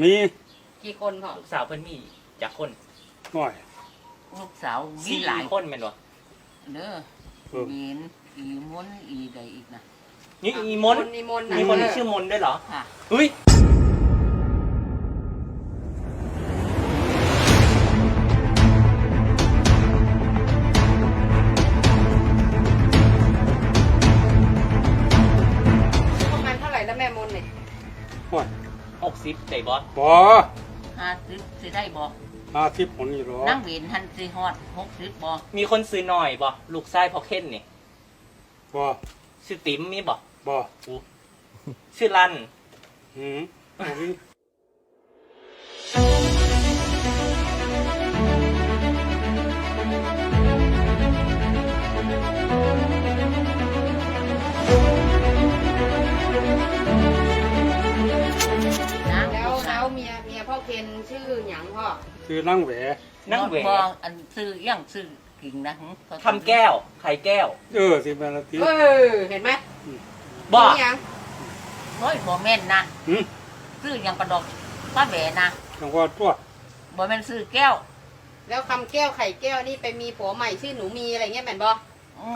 มีกี่คนพ่อลูกสาวเพิ่นมีจากคนหน่อย ลูกสาวมีสี่หลายคนแม่นบ่เด้อเออเบีนอีมนอีใดอีกนะนี่อีมนต์นิมนต์มีคนที่ชื่อมนต์ด้วยเหรอค่ะเฮ้ย บได้บ่บ่ห้าสิบสิได้บ่อาทิตย์ผลนี่หรอนั่งเบีนหันสิฮอดหกสิบบ่มีคนซื้อหน่อยบ่ลูกชายพ่อเค้นนี่บ่ชื่อติ๋มมีบ่บ่ชื่อลันหืม งพ่อคือนั่งแหวนั่งเหวบ่อันซื้อยังซื้อกิ่งนะหึเขาคำแก้วไข่แก้ว เออสิเป็นอาทิตเอย์อเห็นไหมบ่ชื่อหยังเฮ้ยบ่แม่นนะหืมซื้อยังกระดอกป้าแหวนะจังว่าตัวบ่แม่นซื้อแก้ว แล้วคำแก้วไข่แก้วนี่ไปมีผัวใหม่ชื่อหนูมีอะไรเงี้ยแม่นบ่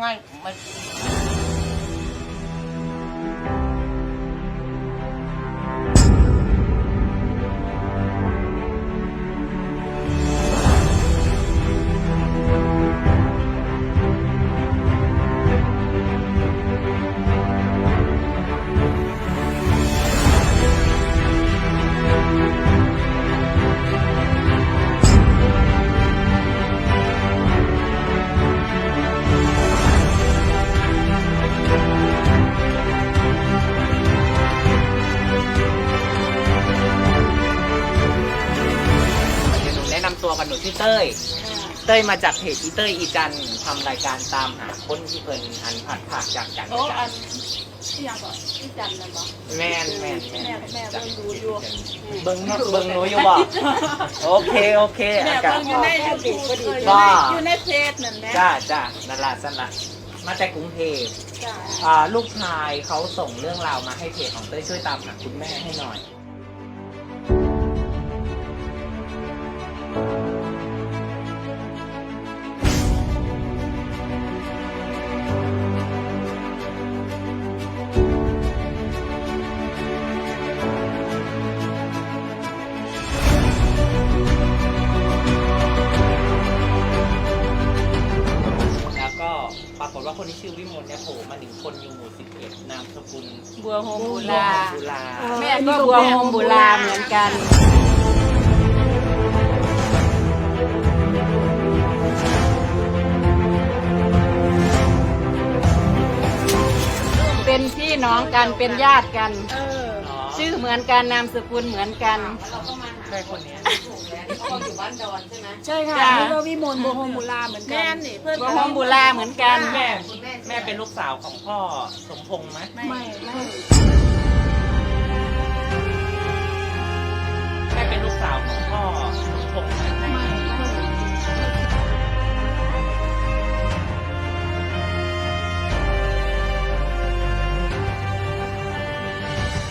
ง่ายมันเตัวกันหนูชื่อเต้ย เต้ยมาจากเพจอีเต้ยอีจันทำรายการตามหาคนที่เพิ่นอันผัดผักจากกันโอ้จากอันที่ยังก่อนที่จันทร์นั่นบ่แม่นแม่นแม่แม่เบิ่งดูอยู่เบิ่งเบิ่งหนูอยู่บ่โอเคโอเคแม่อากาศเบิ่งอยู่ในยูทูบอยู่ในว่าอยู่ในเพจนั่นแหละจ้าจ้านั่นละสั่นละมาจากกรุงเทพจ้าอ่าลูกชายเขาส่งเรื่องราวมาให้เพจของเต้ยช่วยตามหาคุณแม่ให้หน่อยแล้ กุลบัวโฮมบุลาบุลาแม่ก็บัวโฮมบุลาเหมือนกัน เป็นพี่น้องกันเป็นญาติกัน ชื่อเหมือนกันนามสกุลเหมือนกันเราก็มาหาได้คนเนี้ยถูกแล้วพ่ออยู่บ้านดอนใช่ไหมใช่ค่ะค่ะนี่ก็วิมลโบโฮมูลาเหมือนกันแม่นี่เพื่อนบักัวนโฮมบุลาเหมือนกันแม่คุณ แม่แม่เป็นลูกสาวของพ่อสมพงษ์ไหมไม่ ไม่ไม่แม่เป็นลูกสาวของพ่อสมพงษ์ไหมไม่ไม่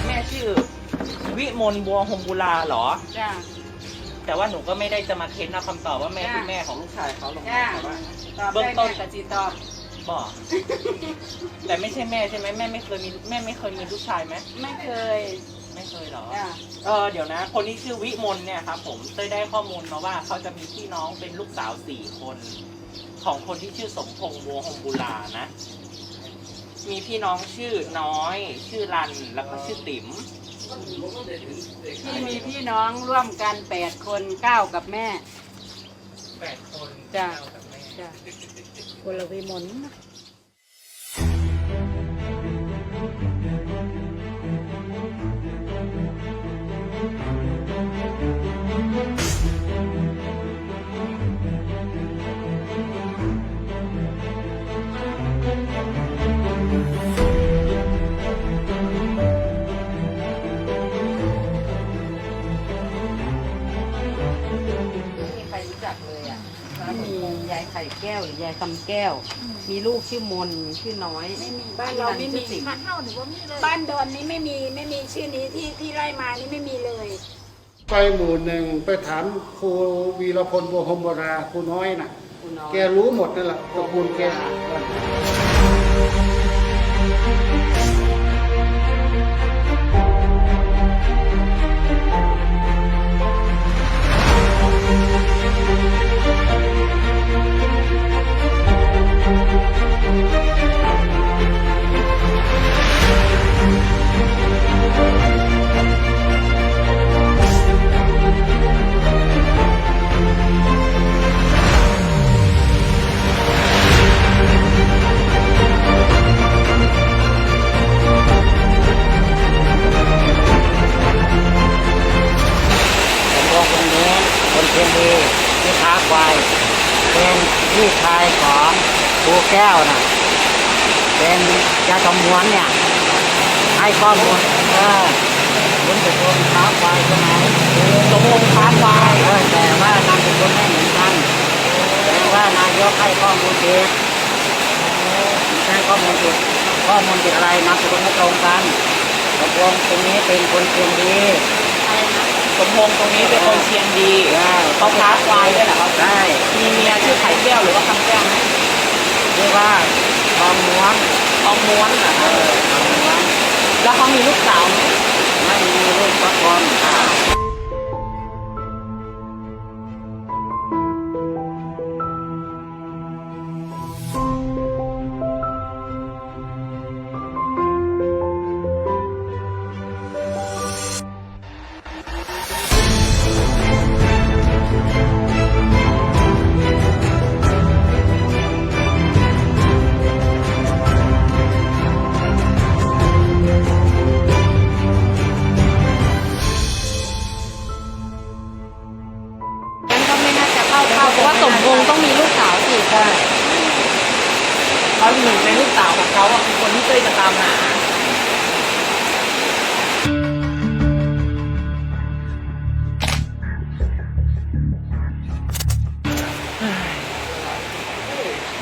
แม่ชื่อ วิมลบัวหงบุลาเหรอ จ้า แต่ว่าหนูก็ไม่ได้จะมาเค้นเอาคำตอบว่าแม่จ้ะ คือแม่ของลูกชายเขาลงจ้ามาแต่ว่า ตอบเบื้ได้องต้แม่นกับจีตอบ บอก แต่ไม่ใช่แม่ใช่ไหมแม่ไม่เคยมีแม่ไม่เคยมีลูกชายไหมไม่เคยไม่เคยเหรอจ้าเออเดี๋ยวนะ คนที่ชื่อวิมลเนี่ยครับผมเต้ยได้ข้อมูลมาว่าเขาจะมีพี่น้องเป็นลูกสาวสี่คน ของคนที่ชื่อสมพงษ์บัวหงบุลานะ มีพี่น้องชื่อน้อย ชื่อรันแล้วก็ชื่อติ๋มที่มีพี่น้องร่วมกันแปดคนเก้ากับแม่ แปดคนจ้ะเท่ากับแม่ จ้าคนละวิมลนะ เลยอะมียายไข่แก้วหรือยายคำแก้ว มีลูกชื่อมนชื่อน้อย ไม่มีบ้านเราไม่มีชื่อติ๋บ้านเท่าหรือว่ามีเลยบ้านดอนนี้ไม่มีไม่มีชื่อนี้ที่ที่ไล่มานี่ไม่มีเลย ไปหมู่หนึ่งไปถามครูวีรพลบัวหมบราครูน้อยน่ะคุณน้อยแกรู้หมดนั่นแหละตระกูลแก เป็นยาสมวนเนี่ย ให้ข้อมูลเออคุณเป็นคนค้าควายใช่ไหมสมพงษ์ค้าควายเออแต่ว่านามสกุลไม่เหมือนกันแต่ว่านายกให้ข้อมูลผิดใช่ข้อมูลผิดข้อมูลผิดอะไรนามสกุลไม่ตรงกันตกลงตรงนี้เป็นคนเชียงดีสมพงษ์ตรงนี้เป็นคนเชียงดีเขาค้าควายด้วยเหรอครับใช่มีเมียชื่อไข่แก้วหรือว่าคำแก้วไหมเรียกว่า ทองม้วนทองม้วนเหรอเออทองม้วนแล้วเขามีลูกสาวไหมไม่มีลูกสักคนอ่า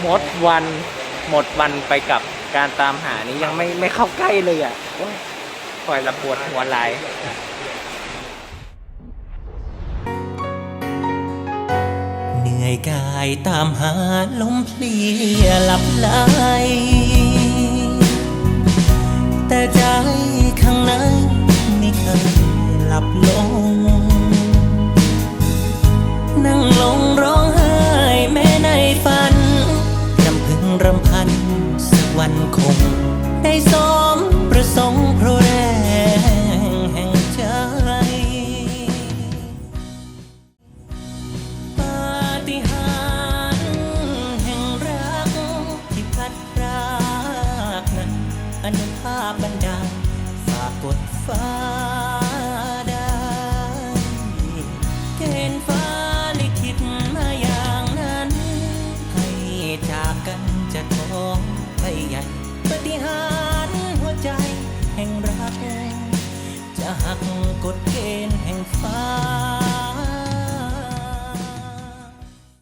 หมดวันหมดวันไปกับการตามหานี้ยังไม่ไม่เข้าใกล้เลยอะโอ้คอยระปวดหัวไหลเหนื่อยกายตามหาลมเพลียหลับไหลแต่ใจข้างในไม่เคยหลับลง